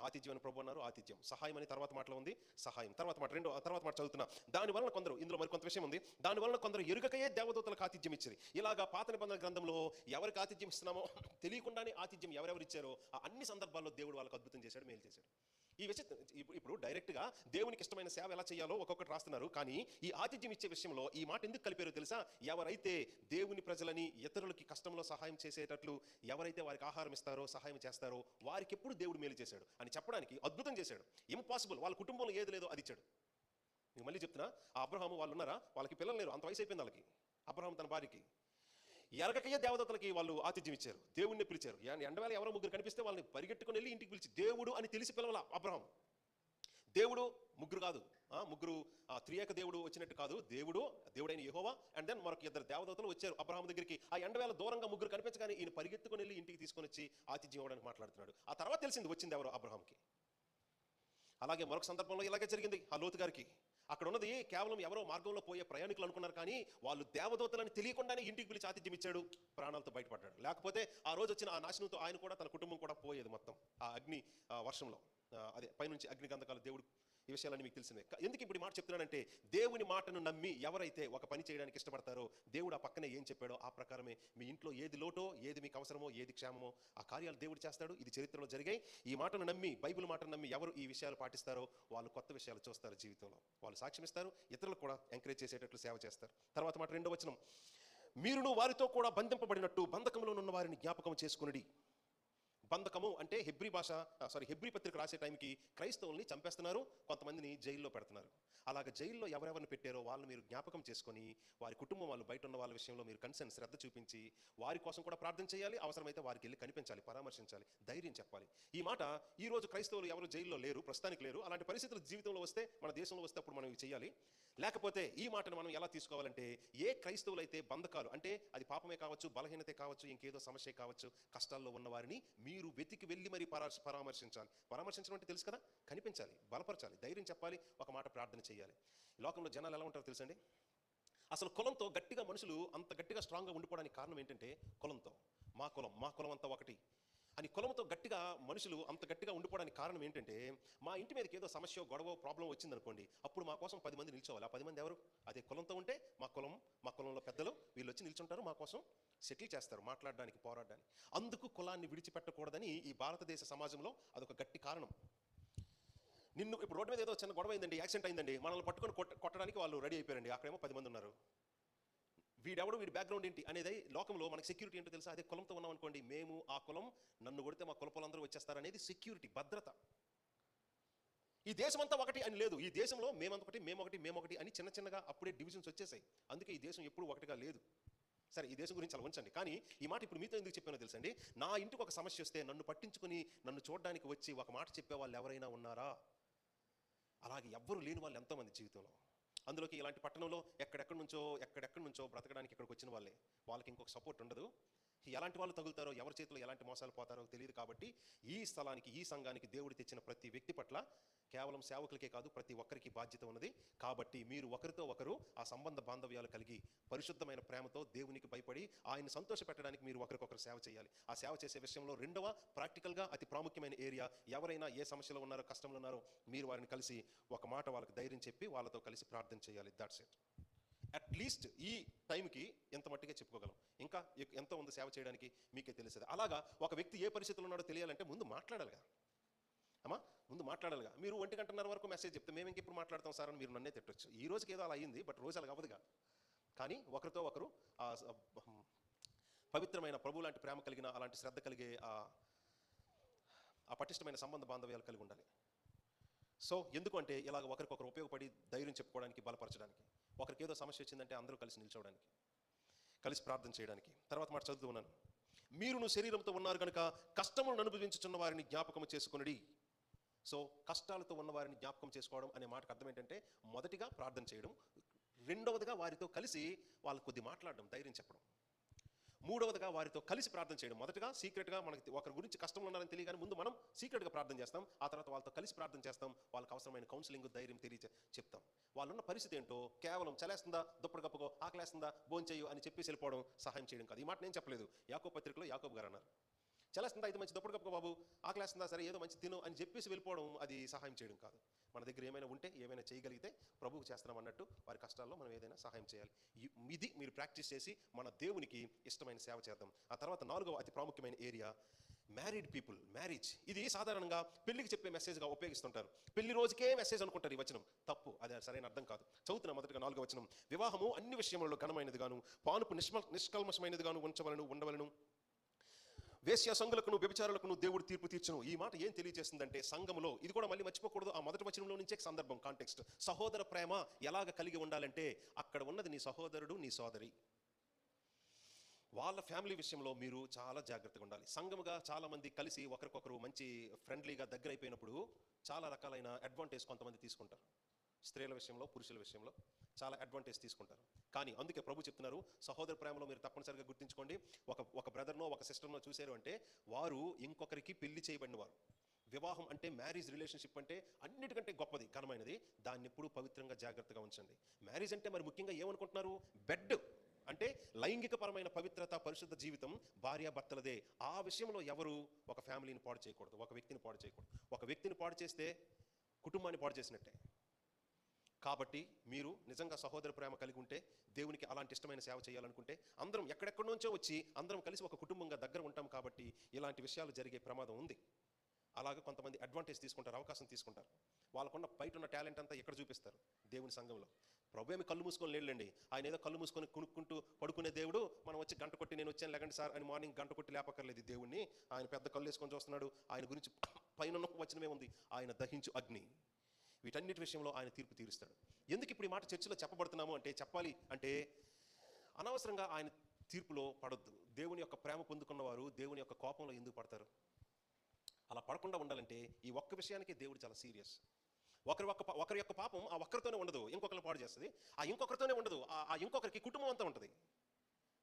ఆతిథ్యం అని ప్రభు అన్నారు ఆతిథ్యం. సహాయం అని తర్వాత మాటలో ఉంది సహాయం. తర్వాత మాట రెండో తర్వాత మాట చదువుతున్నా. దాని వలన కొందరు ఇందులో మరి కొంత విషయం ఉంది. దాని వలన కొందరు ఎరుగకయే దేవదూతలకు ఆతిథ్యం ఇచ్చారు ఇలాగా పాత నిబంధన గ్రంథంలో ఎవరికి ఆతిథ్యం ఇస్తున్నామో తెలియకుండానే ఆతిథ్యం ఎవరెవరు ఇచ్చారో ఆ అన్ని సందర్భాల్లో దేవుడు వాళ్ళకి అద్భుతం చేశాడు మేలు చేశాడు. ఈ విషయం ఇప్పుడు- డైరెక్ట్గా దేవునికి ఇష్టమైన సేవ ఎలా చేయాలో ఒక్కొక్కటి రాస్తున్నారు. కానీ ఈ ఆతిథ్యం ఇచ్చే విషయంలో ఈ మాట ఎందుకు కలిపారో తెలుసా? ఎవరైతే దేవుని ప్రజలని ఇతరులకి కష్టంలో సహాయం చేసేటట్లు ఎవరైతే వారికి ఆహారం ఇస్తారో సహాయం చేస్తారో వారికి ఎప్పుడు దేవుడు మేలు చేశాడు అని చెప్పడానికి అద్భుతం చేశాడు. ఇంపాసిబుల్ వాళ్ళ కుటుంబంలో ఏది లేదో అది ఇచ్చాడు. నేను మళ్ళీ చెప్తున్నా ఆ అబ్రహాము వాళ్ళు ఉన్నారా? వాళ్ళకి పిల్లలు లేరు. అంత వయసు అయిపోయింది వాళ్ళకి. అబ్రహాం తన భార్యకి. ఎరగకయ్యే దేవదత్తలకి వాళ్ళు ఆతిథ్యం ఇచ్చారు. దేవుణ్ణి పిలిచారు. ఎండవేళ ఎవరో ముగ్గురు కనిపిస్తే వాళ్ళని పరిగెట్టుకుని వెళ్ళి ఇంటికి పిలిచి దేవుడు అని తెలిసి పిలవాల అబ్రహం దేవుడు ముగ్గురు కాదు. ఆ, ముగ్గురు ఆ, త్రియేక దేవుడు వచ్చినట్టు కాదు. దేవుడు దేవుడైన యహోవా అండ్ దెన్ మరొక ఇద్దరు దేవదతలు వచ్చారు అబ్రహాం దగ్గరికి. ఆ ఎండవేళ దూరంగా ముగ్గురు కనిపించగానే ఈయన పరిగెత్తుకుని వెళ్ళి ఇంటికి తీసుకొని వచ్చి ఆతిథ్యం ఇవ్వడానికి మాట్లాడుతున్నాడు. ఆ తర్వాత తెలిసింది వచ్చింది ఎవరో అబ్రహాంకి అలాగే మరొక సందర్భంలో ఇలాగే జరిగింది. ఆ లోతు గారికి. అక్కడ ఉన్నది కేవలం ఎవరో మార్గంలో పోయే ప్రయాణికులు అనుకున్నారు కానీ వాళ్ళు దేవదూతలని తెలియకుండానే ఇంటికి పిలిచి ఆతిథ్యం ఇచ్చాడు. ప్రాణాలతో బయటపడ్డాడు. లేకపోతే ఆ రోజు వచ్చిన ఆ నాశనంతో ఆయన కూడా తన కుటుంబం కూడా పోయేది మొత్తం. ఆ అగ్ని వర్షంలో. అదే పైనుంచి అగ్ని గంధకాలు దేవుడు ఈ విషయాలన్నీ మీకు తెలిసినవి ఎందుకు ఇప్పుడు మాట చెప్తున్నానంటే దేవుని మాటను నమ్మి ఎవరైతే ఒక పని చేయడానికి ఇష్టపడతారో దేవుడు ఆ పక్కనే ఏం చెప్పాడో ఆ ప్రకారమే మీ ఇంట్లో ఏది లోటో ఏది మీకు అవసరమో ఏది క్షేమమో ఆ కార్యాలు దేవుడు చేస్తాడు ఇది చరిత్రలో జరిగాయి. ఈ మాటను నమ్మి బైబిల్ మాటను నమ్మి ఎవరు ఈ విషయాలు పాటిస్తారో వాళ్ళు కొత్త విషయాలు చూస్తారు జీవితంలో. వాళ్ళు సాక్ష్యమిస్తారు ఇతరులకు కూడా ఎంకరేజ్ చేసేటట్లు సేవ చేస్తారు. తర్వాత మాట రెండో వచనం. మీరును వారితో కూడా బంధింపబడినట్టు బంధకంలో ఉన్న వారిని జ్ఞాపకం చేసుకుని బంధకము అంటే హెబ్రి భాష సారీ హెబ్రి పత్రిక రాసే టైంకి క్రైస్తవుల్ని చంపేస్తున్నారు కొంతమందిని జైల్లో పెడుతున్నారు. అలాగ జైల్లో ఎవరెవరిని పెట్టారో వాళ్ళని మీరు జ్ఞాపకం చేసుకొని వారి కుటుంబం వాళ్ళు బయట ఉన్న వాళ్ళ విషయంలో మీరు కన్సర్న్ శ్రద్ధ చూపించి వారి కోసం కూడా ప్రార్థన చేయాలి అవసరమైతే వారికి వెళ్ళి కనిపించాలి పరామర్శించాలి ధైర్యం చెప్పాలి. ఈ మాట ఈ రోజు క్రైస్తవులు ఎవరు జైల్లో లేరు ప్రస్తుతానికి లేరు అలాంటి పరిస్థితులు జీవితంలో వస్తే మన దేశంలో వస్తే అప్పుడు మనం ఇవి చేయాలి. లేకపోతే ఈ మాటను మనం ఎలా తీసుకోవాలంటే ఏ క్రైస్తవులు అయితే బంధకాలు అంటే అది పాపమే కావచ్చు బలహీనతే కావచ్చు ఇంకేదో సమస్య కావచ్చు కష్టాల్లో ఉన్న వారిని మీరు వెతికి వెళ్ళి మరి పరామర్శించాలి. పరామర్శించడం అంటే తెలుసు కదా? కనిపించాలి బలపరచాలి ధైర్యం చెప్పాలి ఒక మాట ప్రార్థన చేయాలి. లోకంలో జనాలు ఎలా ఉంటారో తెలుసండి? అసలు కులంతో గట్టిగా మనుషులు అంత గట్టిగా స్ట్రాంగ్గా ఉండిపోవడానికి కారణం ఏంటంటే కులంతో. మా కులం మా కులం అంతా ఒకటి. అని కులంతో గట్టిగా మనుషులు అంత గట్టిగా ఉండిపోవడానికి కారణం ఏంటంటే మా ఇంటి మీదకి ఏదో సమస్య గొడవ ప్రాబ్లం వచ్చిందనుకోండి అప్పుడు మా కోసం పది మంది నిల్చోవాలి. ఆ పది మంది ఎవరు? అదే కులంతో ఉంటే మా కులం మా కులంలో పెద్దలు వీళ్ళు వచ్చి నిల్చుంటారు మా కోసం సెటిల్ చేస్తారు మాట్లాడడానికి పోరాడడానికి. అందుకు కులాన్ని విడిచిపెట్టకూడదని ఈ భారతదేశ సమాజంలో అదొక గట్టి కారణం. నిన్ను ఇప్పుడు రోడ్డు మీద ఏదో చిన్న గొడవ అయిందండి యాక్సిడెంట్ అయిందండి మనల్ని పట్టుకొని కొట్ట కొట్టడానికి వాళ్ళు రెడీ అయిపోయారండి. అక్కడేమో పది మంది ఉన్నారు. వీడెవడు వీడి బ్యాక్గ్రౌండ్ ఏంటి అనేది లోకంలో మనకి సెక్యూరిటీ ఏంటో తెలుసా? అదే కులంతో ఉన్నాం అనుకోండి మేము ఆ కులం నన్ను కొడితే మా కులపలందరూ వచ్చేస్తారనేది సెక్యూరిటీ భద్రత. ఈ దేశం అంతా ఒకటి అని లేదు. ఈ దేశంలో మేమంతొకటి మేమొకటి మేమొకటి అని చిన్న చిన్నగా అప్పుడే డివిజన్స్ వచ్చేసాయి. అందుకే ఈ దేశం ఎప్పుడు ఒకటిగా లేదు. సరే ఈ దేశం గురించి అలా ఉంచండి. కానీ ఈ మాట ఇప్పుడు మీతో ఎందుకు చెప్పానో తెలుసండి? నా ఇంటికి ఒక సమస్య వస్తే నన్ను పట్టించుకుని నన్ను చూడడానికి వచ్చి ఒక మాట చెప్పే వాళ్ళు ఎవరైనా ఉన్నారా? అలాగే ఎవ్వరు లేని వాళ్ళు ఎంతోమంది జీవితంలో. అందులోకి ఇలాంటి పట్టణంలో ఎక్కడెక్కడి నుంచో ఎక్కడెక్కడి నుంచో బ్రతకడానికి ఇక్కడికి వచ్చిన వాళ్ళే. వాళ్ళకి ఇంకొక సపోర్ట్ ఉండదు. ఎలాంటి వాళ్ళు తగులుతారో ఎవరి చేతిలో ఎలాంటి మోసాలు పోతారో తెలియదు కాబట్టి ఈ స్థలానికి ఈ సంఘానికి దేవుడు తెచ్చిన ప్రతి వ్యక్తి పట్ల కేవలం సేవకులకే కాదు ప్రతి ఒక్కరికి బాధ్యత ఉన్నది. కాబట్టి మీరు ఒకరితో ఒకరు ఆ సంబంధ బాంధవ్యాలు కలిగి పరిశుద్ధమైన ప్రేమతో దేవునికి భయపడి ఆయన సంతోషపెట్టడానికి మీరు ఒకరికొకరు సేవ చేయాలి. ఆ సేవ చేసే విషయంలో రెండవ ప్రాక్టికల్గా అతి ప్రాముఖ్యమైన ఏరియా ఎవరైనా ఏ సమస్యలో ఉన్నారో కష్టంలో ఉన్నారో మీరు వారిని కలిసి ఒక మాట వాళ్ళకి ధైర్యం చెప్పి వాళ్ళతో కలిసి ప్రార్థన చేయాలి. దాట్స్ ఇట్ అట్లీస్ట్ ఈ టైంకి ఎంత మట్టిగా చెప్పుకోగలం. ఇంకా ఎంతో ఉంది సేవ చేయడానికి మీకే తెలుస్తుంది. అలాగా ఒక వ్యక్తి ఏ పరిస్థితుల్లో ఉన్నాడో తెలియాలంటే ముందు మాట్లాడాలిగా. అమ్మా ముందు మాట్లాడాలిగా. మీరు ఒంటి గంటన్నర వరకు మెసేజ్ చెప్తే మేము ఇంకెప్పుడు మాట్లాడతాం సార్ అని మీరు నన్నే తిట్టొచ్చు. ఈ రోజుకి ఏదో అలా అయింది బట్ రోజు అలా అవ్వదుగా కానీ ఒకరితో ఒకరు ఆ పవిత్రమైన ప్రభు లాంటి ప్రేమ కలిగిన అలాంటి శ్రద్ధ కలిగే ఆ పటిష్టమైన సంబంధ బాంధవ్యాలు కలిగి ఉండాలి. సో ఎందుకంటే ఇలాగ ఒకరికొకరు ఉపయోగపడి ధైర్యం చెప్పుకోవడానికి బలపరచడానికి ఒకరికి ఏదో సమస్య వచ్చిందంటే అందరూ కలిసి నిల్చోవడానికి కలిసి ప్రార్థన చేయడానికి. తర్వాత మాట చదువుతూ ఉన్నాను. మీరును శరీరంతో ఉన్నారు కనుక కష్టములను అనుభవించుచున్న వారిని జ్ఞాపకం చేసుకునడి. సో కష్టాలతో ఉన్న వారిని జ్ఞాపకం చేసుకోవడం అనే మాటకు అర్థం ఏంటంటే మొదటిగా ప్రార్థన చేయడం రెండవదిగా వారితో కలిసి వాళ్ళు కొద్ది మాట్లాడడం ధైర్యం చెప్పడం. మూడవదిగా వారితో కలిసి ప్రార్థన చేయడం. మొదటగా సీక్రెట్గా మనకి ఒకరి గురించి కష్టంలో ఉన్నారని తెలియగానే ముందు మనం సీక్రెట్గా ప్రార్థన చేస్తాం. ఆ తర్వాత వాళ్ళతో కలిసి ప్రార్థన చేస్తాం. వాళ్ళకి అవసరమైన కౌన్సిలింగ్ ధైర్యం తెలియ చెప్తాం. వాళ్ళున్న పరిస్థితి ఏంటో కేవలం చలేస్తుందా దుప్పటి కప్పుకో ఆకలేస్తుందా భోంచేయు అని చెప్పేసి వెళ్ళిపోవడం సహాయం చేయడం కాదు. ఈ మాట నేను చెప్పలేదు. యాకో పత్రికలో యాకోబ్ గారు అన్నారు. చలేస్తుందా ఇది మంచి దుప్పటి కప్పుకో బాబు ఆకలేస్తుందా సరే ఏదో మంచి తిను అని చెప్పేసి వెళ్ళిపోవడం అది సహాయం చేయడం కాదు. మన దగ్గర ఏమైనా ఉంటే ఏమైనా చేయగలిగితే ప్రభువుకు చేస్తున్నాం అన్నట్టు వారి కష్టాల్లో మనం ఏదైనా సహాయం చేయాలి. ఇది మీరు ప్రాక్టీస్ చేసి మన దేవునికి ఇష్టమైన సేవ చేద్దాం. ఆ తర్వాత నాలుగవ అతి ప్రాముఖ్యమైన ఏరియా మ్యారీడ్ పీపుల్ మ్యారేజ్ ఇది సాధారణంగా పెళ్ళికి చెప్పే మెసేజ్గా ఉపయోగిస్తుంటారు. పెళ్ళి రోజుకే మెసేజ్ అనుకుంటారు ఈ వచనం. తప్పు. అది సరైన అర్థం కాదు. చదువుతున్న మొదటిగా నాలుగో వచనం. వివాహము అన్ని విషయములలో ఘనమైనది గాను పానుపు నిష్మ నిష్కల్మషమైనది గాను ఉంచవలను ఉండవలను. వేశ్య సంఘులకును వ్యభిచారులకును దేవుడు తీర్పు తీర్చును. ఈ మాట ఏం తెలియజేస్తుందంటే సంఘములో ఇది కూడా మళ్ళీ మర్చిపోకూడదు. ఆ మొదటి వచనంలో నుంచే సందర్భం కాంటెక్స్ట్ సహోదర ప్రేమ ఎలాగ కలిగి ఉండాలంటే అక్కడ ఉన్నది నీ సహోదరుడు నీ సోదరి. వాళ్ళ ఫ్యామిలీ విషయంలో మీరు చాలా జాగ్రత్తగా ఉండాలి. సంఘముగా చాలా మంది కలిసి ఒకరికొకరు మంచి ఫ్రెండ్లీగా దగ్గర అయిపోయినప్పుడు చాలా రకాలైన అడ్వాంటేజ్ కొంతమంది తీసుకుంటారు. స్త్రీల విషయంలో పురుషుల విషయంలో చాలా అడ్వాంటేజ్ తీసుకుంటారు. కానీ అందుకే ప్రభు చెప్తున్నారు సహోదర ప్రేమలో మీరు తప్పనిసరిగా గుర్తించుకోండి ఒక ఒక బ్రదర్నో ఒక సిస్టర్నో చూశారు అంటే వారు ఇంకొకరికి పెళ్ళి చేయబడిన వారు. వివాహం అంటే మ్యారేజ్ రిలేషన్షిప్ అంటే అన్నిటికంటే గొప్పది ఘనమైనది. దాన్ని ఎప్పుడూ పవిత్రంగా జాగ్రత్తగా ఉంచండి. మ్యారేజ్ అంటే మరి ముఖ్యంగా ఏమనుకుంటున్నారు? బెడ్ అంటే లైంగికపరమైన పవిత్రత పరిశుద్ధ జీవితం భార్యాభర్తలదే. ఆ విషయంలో ఎవరు? ఒక ఫ్యామిలీని పాడు చేయకూడదు ఒక వ్యక్తిని పాడు చేయకూడదు. ఒక వ్యక్తిని పాడు చేస్తే కుటుంబాన్ని పాడు చేసినట్టే. కాబట్టి మీరు నిజంగా సహోదర ప్రేమ కలిగి ఉంటే దేవునికి అలాంటి ఇష్టమైన సేవ చేయాలనుకుంటే అందరం ఎక్కడెక్కడి నుంచో వచ్చి అందరం కలిసి ఒక కుటుంబంగా దగ్గర ఉంటాం కాబట్టి ఇలాంటి విషయాలు జరిగే ప్రమాదం ఉంది. అలాగే కొంతమంది అడ్వాంటేజ్ తీసుకుంటారు అవకాశం తీసుకుంటారు. వాళ్ళకున్న బయట ఉన్న టాలెంట్ అంతా ఎక్కడ చూపిస్తారు? దేవుని సంఘంలో. ప్రభు ఏమి కళ్ళు మూసుకొని లేళ్ళండి ఆయన ఏదో కళ్ళు మూసుకొని కొనుక్కుంటూ పడుకునే దేవుడు మనం వచ్చి గంట కొట్టి నేను వచ్చాను లేకండి సార్ అని మార్నింగ్ గంట కొట్టి లేపక్కర్లేదు ఈ దేవుణ్ణి. ఆయన పెద్ద కళ్ళు వేసుకొని చూస్తున్నాడు. ఆయన గురించి పైన ఉన్న వచనమే ఉంది. ఆయన దహించు అగ్ని. వీటన్నిటి విషయంలో ఆయన తీర్పు తీరుస్తాడు. ఎందుకు ఇప్పుడు ఈ మాట చర్చిలో చెప్పబడుతున్నాము అంటే చెప్పాలి అంటే అనవసరంగా ఆయన తీర్పులో పడొద్దు. దేవుని యొక్క ప్రేమ పొందుకున్న వారు దేవుని యొక్క కోపంలో ఎందుకు పడతారు? అలా పడకుండా ఉండాలంటే ఈ ఒక్క విషయానికి దేవుడు చాలా సీరియస్. ఒకరి ఒక్క ఒకరి యొక్క పాపం ఆ ఒక్కరితోనే ఉండదు. ఇంకొకరిని పాడు చేస్తుంది. ఆ ఇంకొకరితోనే ఉండదు. ఆ ఇంకొకరికి కుటుంబం అంతా ఉంటుంది.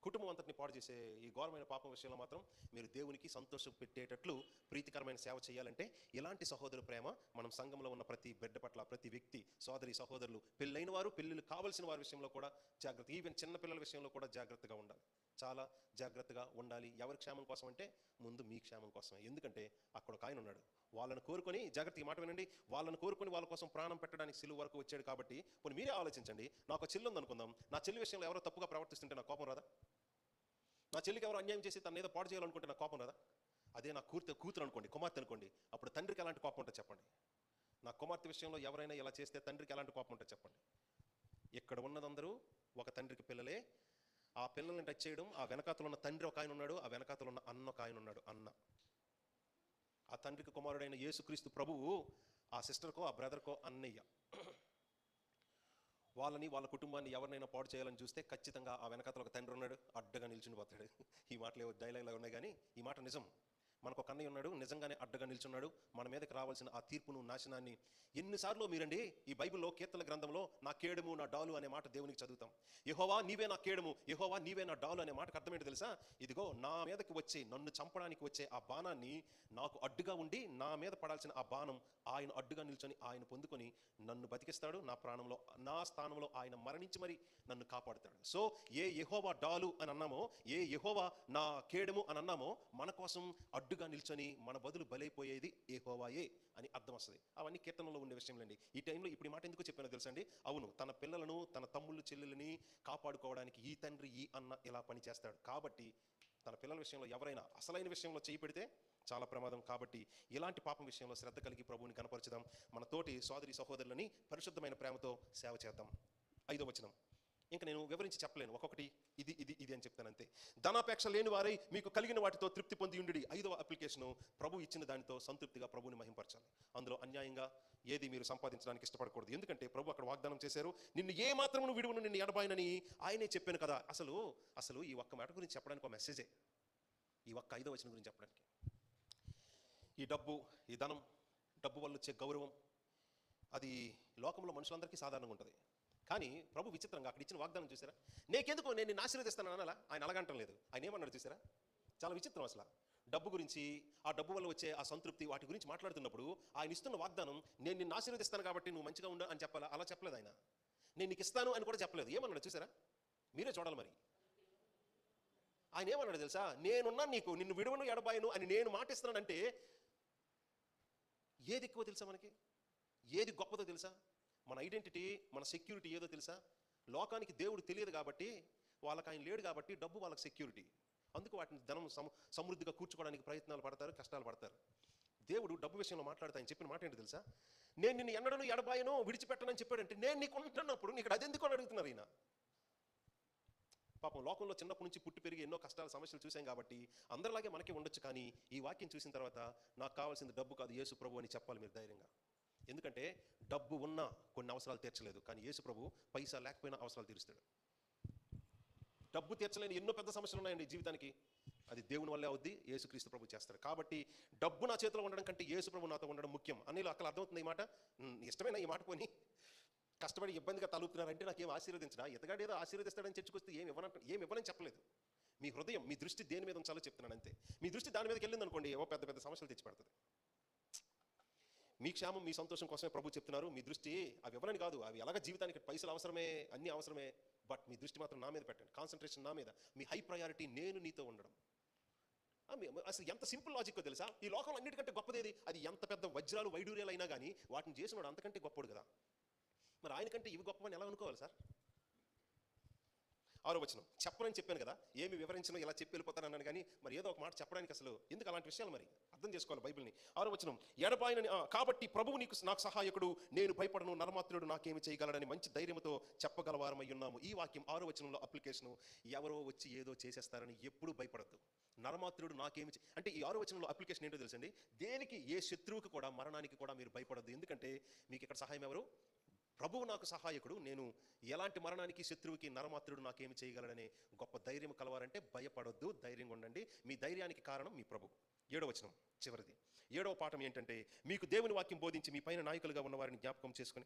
కుటుంబం అంతటిని పాడు చేసే ఈ ఘోరమైన పాపం విషయంలో మాత్రం మీరు దేవునికి సంతోషం పెట్టేటట్లు ప్రీతికరమైన సేవ చేయాలంటే ఇలాంటి సహోదరు ప్రేమ మనం సంఘంలో ఉన్న ప్రతి బిడ్డ పట్ల ప్రతి వ్యక్తి సోదరి సహోదరులు పెళ్ళైన వారు పెళ్ళిళ్ళు కావలసిన వారి విషయంలో కూడా జాగ్రత్త ఈవెన్ చిన్న పిల్లల విషయంలో కూడా జాగ్రత్తగా ఉండాలి. చాలా జాగ్రత్తగా ఉండాలి. ఎవరి క్షేమం కోసం అంటే ముందు మీ క్షేమం కోసమే. ఎందుకంటే అక్కడ ఒక ఆయన ఉన్నాడు. వాళ్ళని కోరుకొని జాగ్రత్త ఈ మాట వినండి. వాళ్ళని కోరుకొని వాళ్ళ కోసం ప్రాణం పెట్టడానికి సిలువ వరకు వచ్చాడు కాబట్టి పోనీ మీరే ఆలోచించండి. నాకు చెల్లి ఉందనుకుందాం. నా చెల్లి విషయంలో ఎవరో తప్పుగా ప్రవర్తిస్తుంటే నా కోపం రాదా? నా చెల్లికి ఎవరు అన్యాయం చేసి తన ఏదో పాడు చేయాలనుకుంటే నా కోపం రాదా? అదే నా కూతురు కూతురు అనుకోండి కుమార్తె అనుకోండి. అప్పుడు తండ్రికి ఎలాంటి కోపం ఉంటుంది చెప్పండి. నా కుమార్తె విషయంలో ఎవరైనా ఇలా చేస్తే తండ్రికి ఎలాంటి కోపం ఉంటుంది చెప్పండి. ఇక్కడ ఉన్నదందరూ ఒక తండ్రికి పిల్లలే. ఆ పిల్లల్ని టచ్ చేయడం ఆ వెనకాతలు ఉన్న తండ్రి ఒక ఆయన ఉన్నాడు ఆ వెనకాతలు ఉన్న అన్న ఒక ఆయన ఉన్నాడు అన్న. ఆ తండ్రికి కుమారుడైన యేసుక్రీస్తు ప్రభువు ఆ సిస్టర్కో ఆ బ్రదర్కో అన్నయ్య. వాళ్ళని వాళ్ళ కుటుంబాన్ని ఎవరినైనా పాడు చేయాలని చూస్తే ఖచ్చితంగా ఆ వెనకాతలు ఒక తండ్రి ఉన్నాడు అడ్డగా నిల్చుని పోతాడు ఈ మాటలు ఏవో ఉన్నాయి కానీ ఈ మాట నిజం. మనకు ఒక అన్నయ్య ఉన్నాడు నిజంగానే అడ్డగా నిల్చున్నాడు. మన మీదకి రావాల్సిన ఆ తీర్పును నాశనాన్ని ఎన్నిసార్లు మీరండి ఈ బైబిల్లో కీర్తన గ్రంథంలో నా కేడము నా డాలు అనే మాట దేవునికి చదువుతాం. యహోవా నీవే నా కేడము యహోవా నీవే నా డాలు అనే మాటకు అర్థమేంటి తెలుసా? ఇదిగో నా మీదకి వచ్చే నన్ను చంపడానికి వచ్చే ఆ బాణాన్ని నాకు అడ్డుగా ఉండి నా మీద పడాల్సిన ఆ బాణం ఆయన అడ్డుగా నిల్చొని ఆయన పొందుకొని నన్ను బతికిస్తాడు. నా ప్రాణంలో నా స్థానంలో ఆయన మరణించి మరి నన్ను కాపాడుతాడు. సో ఏ యహోవా డాలు అని అన్నామో ఏ యహోవా నా కేడము అని అన్నామో మన కోసం అడ్డుగా నిల్చొని మన బదులు బలైపోయేది యెహోవాయే అని అర్థం వస్తుంది. అవన్నీ కీర్తనలో ఉండే విషయంలండి ఈ టైంలో ఇప్పుడు ఈ మాట ఎందుకు చెప్పానో తెలుసండి? అవును తన పిల్లలను తన తమ్ముళ్ళు చెల్లెలని కాపాడుకోవడానికి ఈ తండ్రి ఈ అన్న ఇలా పని చేస్తాడు. కాబట్టి తన పిల్లల విషయంలో ఎవరైనా అసలైన విషయంలో చేయి పెడితే చాలా ప్రమాదం. కాబట్టి ఇలాంటి పాపం విషయంలో శ్రద్ధ కలిగి ప్రభువుని కనపరచుదాం. మన తోటి సోదరి సహోదరులని పరిశుద్ధమైన ప్రేమతో సేవ చేద్దాం. ఐదో వచనం. ఇంకా నేను వివరించి చెప్పలేను. ఒక్కొక్కటి ఇది ఇది ఇది అని చెప్తాను అంతే. ధనాపేక్ష లేని వారై మీకు కలిగిన వాటితో తృప్తి పొంది ఉండి ఐదవ అప్లికేషను ప్రభు ఇచ్చిన దానితో సంతృప్తిగా ప్రభుని మహింపరచాలి. అందులో అన్యాయంగా ఏది మీరు సంపాదించడానికి ఇష్టపడకూడదు. ఎందుకంటే ప్రభు అక్కడ వాగ్దానం చేశారు నిన్ను ఏ మాత్రమును విడువను నిన్ను ఎడబాయనని ఆయనే చెప్పాను కదా. అసలు అసలు ఈ ఒక్క మాట గురించి చెప్పడానికి ఒక మెసేజే ఈ ఒక్క ఐదో వచనం గురించి చెప్పడానికి. ఈ డబ్బు ఈ ధనం డబ్బు వల్ల వచ్చే గౌరవం అది లోకంలో మనుషులందరికీ సాధారణంగా ఉంటుంది. కానీ ప్రభు విచిత్రంగా అక్కడ ఇచ్చిన వాగ్దానం చూసారా? నీకెందుకు? నేను నిన్ను ఆశీర్వదిస్తాను అనాలా? ఆయన అలాగంటం లేదు. ఆయన ఏమన్నాడు చూసారా? చాలా విచిత్రం అసలు. డబ్బు గురించి ఆ డబ్బు వల్ల వచ్చే ఆ సంతృప్తి వాటి గురించి మాట్లాడుతున్నప్పుడు ఆయన ఇస్తున్న వాగ్దానం నేను నిన్ను ఆశీర్వదిస్తాను కాబట్టి నువ్వు మంచిగా ఉండు అని చెప్పాలా? అలా చెప్పలేదు ఆయన. నేను నీకు ఇస్తాను అని కూడా చెప్పలేదు. ఏమన్నాడు చూసారా? మీరే చూడాలి మరి. ఆయన ఏమన్నాడు తెలుసా? నేనున్నా నీకు నిన్ను విడువను ఎడబాయను అని నేను మాటిస్తున్నానంటే ఏది ఎక్కువ తెలుసా మనకి? ఏది గొప్పదో తెలుసా? మన ఐడెంటిటీ మన సెక్యూరిటీ ఏదో తెలుసా? లోకానికి దేవుడు తెలియదు కాబట్టి వాళ్ళకి ఆయన లేడు కాబట్టి డబ్బు వాళ్ళకి సెక్యూరిటీ అందుకు వాటిని ధనం సమ సమృద్ధిగా కూర్చుకోవడానికి ప్రయత్నాలు పడతారు కష్టాలు పడతారు. దేవుడు డబ్బు విషయంలో మాట్లాడుతా ఆయన చెప్పిన మాట ఏంటి తెలుసా? నేను నిన్ను ఎన్నడను ఎడబాయను విడిచిపెట్టనని చెప్పాడంటే నేను నీకు ఉంటున్నప్పుడు నీకు అది ఎందుకు అని అడుగుతున్నారు ఈయన. పాపం లోకంలో చిన్నప్పటి నుంచి పుట్టి పెరిగి ఎన్నో కష్టాలు సమస్యలు చూసాం కాబట్టి అందరిలాగే మనకే ఉండొచ్చు కానీ ఈ వాక్యం చూసిన తర్వాత నాకు కావాల్సింది డబ్బు కాదు యేసు ప్రభు అని చెప్పాలి మీరు ధైర్యంగా. ఎందుకంటే డబ్బు ఉన్నా కొన్ని అవసరాలు తీర్చలేదు. కానీ యేసు ప్రభు పైసా లేకపోయినా అవసరాలు తీరుస్తాడు. డబ్బు తీర్చలేని ఎన్నో పెద్ద సమస్యలు ఉన్నాయండి జీవితానికి. అది దేవుని వల్లే అవుద్ది యేసుక్రీస్తు ప్రభు చేస్తాడు. కాబట్టి డబ్బు నా చేతిలో ఉండడం కంటే యేసు ప్రభు నాతో ఉండడం ముఖ్యం. అని అక్కడ అర్థమవుతుంది ఈ మాట? ఇష్టమైన ఈ మాట పోని. కష్టపడి ఇబ్బందిగా తలుపుతున్నారంటే నాకేం ఆశీర్వదించడా? ఇతగాడు ఏదో ఆశీర్వదిస్తాడని చర్చకొస్తే ఏమి ఇవ్వనంట ఏమి ఇవ్వనని చెప్పలేదు. మీ హృదయం మీ దృష్టి దేని మీద ఉంచాలో చెప్తున్నాను అంతే. మీ దృష్టి దాని మీదకి వెళ్ళింది అనుకోండి ఏవో పెద్ద పెద్ద సమస్యలు తెచ్చిపెడుతుంది. మీ క్షేమం మీ సంతోషం కోసమే ప్రభు చెప్తున్నారు. మీ దృష్టి అవి ఇవ్వనని కాదు. అవి ఎలాగ జీవితానికి పైసలు అవసరమే అన్ని అవసరమే బట్ మీ దృష్టి మాత్రం నా మీద పెట్టండి. కాన్సన్ట్రేషన్ నా మీద. మీ హై ప్రయారిటీ నేను నీతో ఉండడం. అసలు ఎంత సింపుల్ లాజిక్ తెలుసా? ఈ లోకంలో అన్నిటికంటే గొప్పదేది? అది ఎంత పెద్ద వజ్రాలు వైడూర్యాలు అయినా కానీ వాటిని చేసినవాడు అంతకంటే గొప్పడు కదా. మరి ఆయనకంటే ఇవి గొప్పవని ఎలా అనుకోవాలి సార్? ఆరో వచనం. చెప్పనని చెప్పాను కదా ఏమి వివరించినా ఇలా చెప్పి వెళ్ళిపోతాను అన్నాను కానీ మరి ఏదో ఒక మాట చెప్పడానికి అసలు ఎందుకు అలాంటి విషయాలు మరి? అర్థం చేసుకోవాలి బైబిల్ని. ఆరో వచనం ఎడబాయనని కాబట్టి ప్రభువు నీకు నాకు సహాయకుడు నేను భయపడను నరమాత్రుడు నాకేమి చేయగలడని మంచి ధైర్యంతో చెప్పగలవారమై ఉన్నాము. ఈ వాక్యం ఆరో వచనంలో అప్లికేషను ఎవరో వచ్చి ఏదో చేసేస్తారని ఎప్పుడూ భయపడద్దు. నరమాత్రుడు నాకేమి అంటే ఈ ఆరో వచనంలో అప్లికేషన్ ఏంటో తెలుసండి? దేనికి ఏ శత్రువుకి కూడా మరణానికి కూడా మీరు భయపడద్దు. ఎందుకంటే మీకు ఇక్కడ సహాయం ఎవరు? ప్రభువు నాకు సహాయకుడు నేను ఎలాంటి మరణానికి శత్రువుకి నరమాత్రుడు నాకేమి చేయగలడనే గొప్ప ధైర్యం కలవారంటే భయపడొద్దు ధైర్యంగా ఉండండి. మీ ధైర్యానికి కారణం మీ ప్రభు. ఏడవ వచనం చివరిది. ఏడవ పాఠం ఏంటంటే మీకు దేవుని వాక్యం బోధించి మీ పైన నాయకులుగా ఉన్న వారిని జ్ఞాపకం చేసుకుని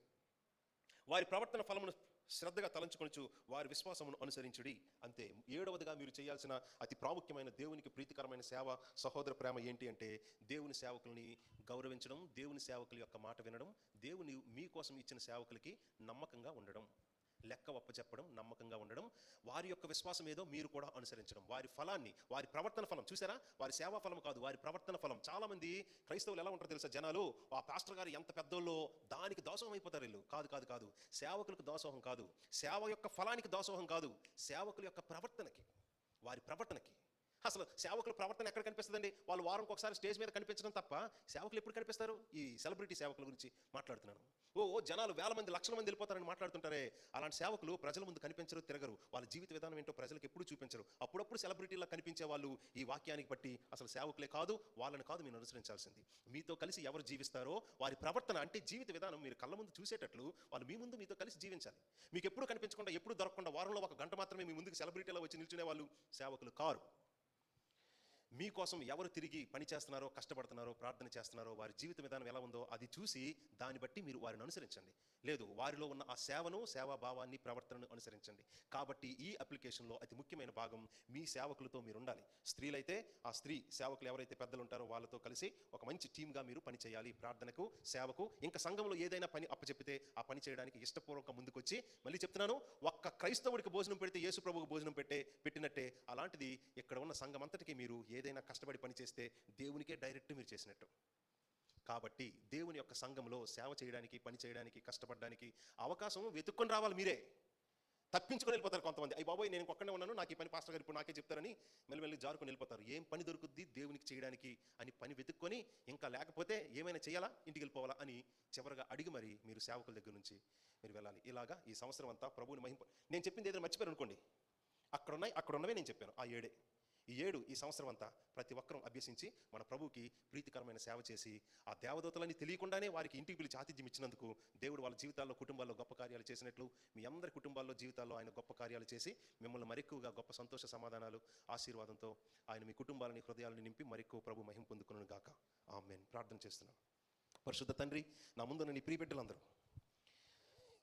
వారి ప్రవర్తన ఫలమును శ్రద్ధగా తలంచుకొనుచు వారి విశ్వాసమును అనుసరించుడి. అంతే ఏడవదిగా మీరు చేయాల్సిన అతి ప్రాముఖ్యమైన దేవునికి ప్రీతికరమైన సేవ సహోదర ప్రేమ ఏంటి అంటే దేవుని సేవకుల్ని గౌరవించడం దేవుని సేవకుల యొక్క మాట వినడం దేవుని మీకోసం ఇచ్చిన సేవకులకి నమ్మకంగా ఉండడం. లెక్క చెప్పడం నమ్మకంగా ఉండడం వారి యొక్క విశ్వాసం ఏదో మీరు కూడా అనుసరించడం. వారి ఫలాన్ని వారి ప్రవర్తన ఫలం. చూసారా? వారి సేవా ఫలం కాదు వారి ప్రవర్తన ఫలం. చాలా మంది క్రైస్తవులు ఎలా ఉంటారు తెలుసా జనాలు? ఆ పాస్టర్ గారు ఎంత పెద్దోళ్ళో దానికి దోసోహం అయిపోతారు వీళ్ళు. కాదు కాదు కాదు. సేవకులకు దోసోహం కాదు. సేవ యొక్క ఫలానికి దోసోహం కాదు. సేవకుల యొక్క ప్రవర్తనకి. వారి ప్రవర్తనకి. అసలు సేవకుల ప్రవర్తన ఎక్కడ కనిపిస్తుందండి? వాళ్ళు వారంకి ఒకసారి స్టేజ్ మీద కనిపించడం తప్ప సేవకులు ఎప్పుడు కనిపిస్తారు? ఈ సెలబ్రిటీ సేవకుల గురించి మాట్లాడుతున్నాను. ఓ జనాలు వేల మంది లక్షల మంది వెళ్ళిపోతారని మాట్లాడుతుంటారే. అలాంటి సేవకులు ప్రజల ముందు కనిపించరు తిరగరు. వాళ్ళ జీవిత విధానం ఏంటో ప్రజలకు ఎప్పుడు చూపించరు. అప్పుడప్పుడు సెలబ్రిటీలా కనిపించే వాళ్ళు ఈ వాక్యానికి బట్టి అసలు సేవకులే కాదు వాళ్ళని కాదు మీరు అనుసరించాల్సింది. మీతో కలిసి ఎవరు జీవిస్తారో వారి ప్రవర్తన అంటే జీవిత విధానం మీరు కళ్ళ ముందు చూసేటట్లు వాళ్ళు మీ ముందు మీతో కలిసి జీవించాలి. మీకు ఎప్పుడు కనిపించకుండా ఎప్పుడు దొరకకుండా వారంలో ఒక గంట మాత్రమే మీ ముందుకు సెలబ్రిటీలో వచ్చి నిల్చునే వాళ్ళు సేవకులు కారు. మీకోసం ఎవరు తిరిగి పని చేస్తున్నారో కష్టపడుతున్నారో ప్రార్థన చేస్తున్నారో వారి జీవిత విధానం ఎలా ఉందో అది చూసి దాన్ని బట్టి మీరు వారిని అనుసరించండి. లేదు వారిలో ఉన్న ఆ సేవను సేవా భావాన్ని ప్రవర్తనను అనుసరించండి. కాబట్టి ఈ అప్లికేషన్లో అతి ముఖ్యమైన భాగం మీ సేవకులతో మీరు ఉండాలి. స్త్రీలైతే ఆ స్త్రీ సేవకులు ఎవరైతే పెద్దలు ఉంటారో వాళ్ళతో కలిసి ఒక మంచి టీమ్గా మీరు పని చేయాలి. ప్రార్థనకు సేవకు ఇంకా సంఘంలో ఏదైనా పని అప్పచెప్పితే ఆ పని చేయడానికి ఇష్టపూర్వకంగా ముందుకొచ్చి మళ్ళీ చెప్తున్నాను ఒక్క క్రైస్తవుడికి భోజనం పెడితే యేసు ప్రభువుకు భోజనం పెట్టే పెట్టినట్టే అలాంటిది ఇక్కడ ఉన్న సంఘం అంతటికి మీరు ఏ ఏదైనా కష్టపడి పని చేస్తే దేవునికే డైరెక్ట్ మీరు చేసినట్టు. కాబట్టి దేవుని యొక్క సంఘంలో సేవ చేయడానికి పని చేయడానికి కష్టపడడానికి అవకాశం వెతుక్కొని రావాలి మీరే. తప్పించుకొని వెళ్ళిపోతారు కొంతమంది. అయ్యి బాబోయ్ నేను ఒక్కడే ఉన్నాను నాకు ఈ పని పాస్టర్ గారు ఇప్పుడు నాకే చెప్తారని మెల్లమెల్లి జారుకొని వెళ్ళిపోతారు. ఏం పని దొరుకుద్ది దేవునికి చేయడానికి అని పని వెతుక్కొని ఇంకా లేకపోతే ఏమైనా చేయాలా? ఇంటికి వెళ్ళిపోవాలా అని చివరిగా అడిగి మరి మీరు సేవకుల దగ్గర నుంచి మీరు వెళ్ళాలి. ఇలాగా ఈ సంవత్సరం అంతా ప్రభువుని మహింప నేను చెప్పింది ఏదైనా మర్చిపోయారు అనుకోండి అక్కడ ఉన్నాయి అక్కడ ఉన్నవే నేను చెప్పాను. ఆ ఏడే. ఈ ఏడు ఈ సంవత్సరం అంతా ప్రతి ఒక్కరూ అభ్యసించి మన ప్రభువుకి ప్రీతికరమైన సేవ చేసి ఆ దేవదూతలని తెలియకుండానే వారికి ఇంటికి పిలిచి ఆతిథ్యం ఇచ్చినందుకు దేవుడు వాళ్ళ జీవితాల్లో కుటుంబాల్లో గొప్ప కార్యాలు చేసినట్లు మీ అందరి కుటుంబాల్లో జీవితాల్లో ఆయన గొప్ప కార్యాలు చేసి మిమ్మల్ని మరెక్కువగా గొప్ప సంతోష సమాధానాలు ఆశీర్వాదంతో ఆయన మీ కుటుంబాలని హృదయాలను నింపి మరెక్కువ ప్రభు మహిం పొందుకును గాక ఆమెన్. ప్రార్థన చేస్తున్నాను పరిశుద్ధ తండ్రి నా ముందున్న నీ ప్రియబిడ్డలందరూ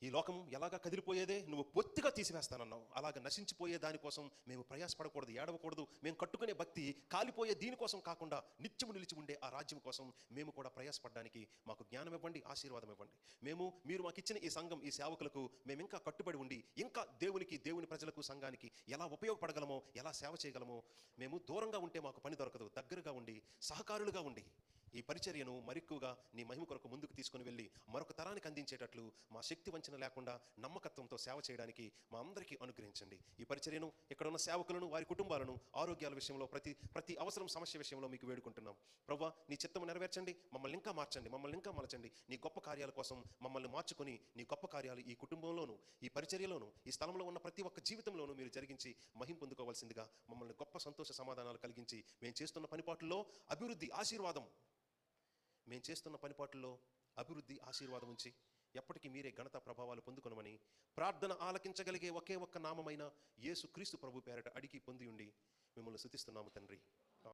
ఈ లోకం ఎలాగా కదిలిపోయేదే? నువ్వు పొత్తిగా తీసివేస్తానన్నావు. అలాగ నశించిపోయే దానికోసం మేము ప్రయాసపడకూడదు ఏడవకూడదు. మేము కట్టుకునే భక్తి కాలిపోయే దీనికోసం కాకుండా నిత్యము నిలిచి ఉండే ఆ రాజ్యం కోసం మేము కూడా ప్రయాసపడడానికి మాకు జ్ఞానం ఇవ్వండి ఆశీర్వాదం ఇవ్వండి. మేము మీరు మాకు ఇచ్చిన ఈ సంఘం ఈ సేవకులకు మేము ఇంకా కట్టుబడి ఉండి ఇంకా దేవునికి దేవుని ప్రజలకు సంఘానికి ఎలా ఉపయోగపడగలమో ఎలా సేవ చేయగలమో మేము దూరంగా ఉంటే మాకు పని దొరకదు దగ్గరగా ఉండి సహకారులుగా ఉండి ఈ పరిచర్యను మరెక్కువగా నీ మహిమ కొరకు ముందుకు తీసుకుని వెళ్ళి మరొక తరానికి అందించేటట్లు మా శక్తి వంచన లేకుండా నమ్మకత్వంతో సేవ చేయడానికి మా అందరికీ అనుగ్రహించండి. ఈ పరిచర్యను ఇక్కడ ఉన్న సేవకులను వారి కుటుంబాలను ఆరోగ్యాల విషయంలో ప్రతి ప్రతి అవసరం సమస్య విషయంలో మీకు వేడుకుంటున్నాం. ప్రభా నీ చిత్తము నెరవేర్చండి. మమ్మల్ని ఇంకా మార్చండి. మమ్మల్ని ఇంకా మలచండి. నీ గొప్ప కార్యాల కోసం మమ్మల్ని మార్చుకొని నీ గొప్ప కార్యాలు ఈ కుటుంబంలోను ఈ పరిచర్యలోను ఈ స్థలంలో ఉన్న ప్రతి ఒక్క జీవితంలోనూ మీరు జరిగించి మహిం పొందుకోవాల్సిందిగా మమ్మల్ని గొప్ప సంతోష సమాధానాలు కలిగించి మేము చేస్తున్న పనిపాటుల్లో అభివృద్ధి ఆశీర్వాదం మేము చేస్తున్న పనిపాట్లలో అభివృద్ధి ఆశీర్వాదం ఉంచి ఎప్పటికీ మీరే ఘనత ప్రభావాలు పొందుకొనమని ప్రార్థన ఆలకించగలిగే ఒకే ఒక్క నామమైన యేసు క్రీస్తు ప్రభు పేరట అడిగి పొంది ఉండి మిమ్మల్ని శుతిస్తున్నాము తండ్రి.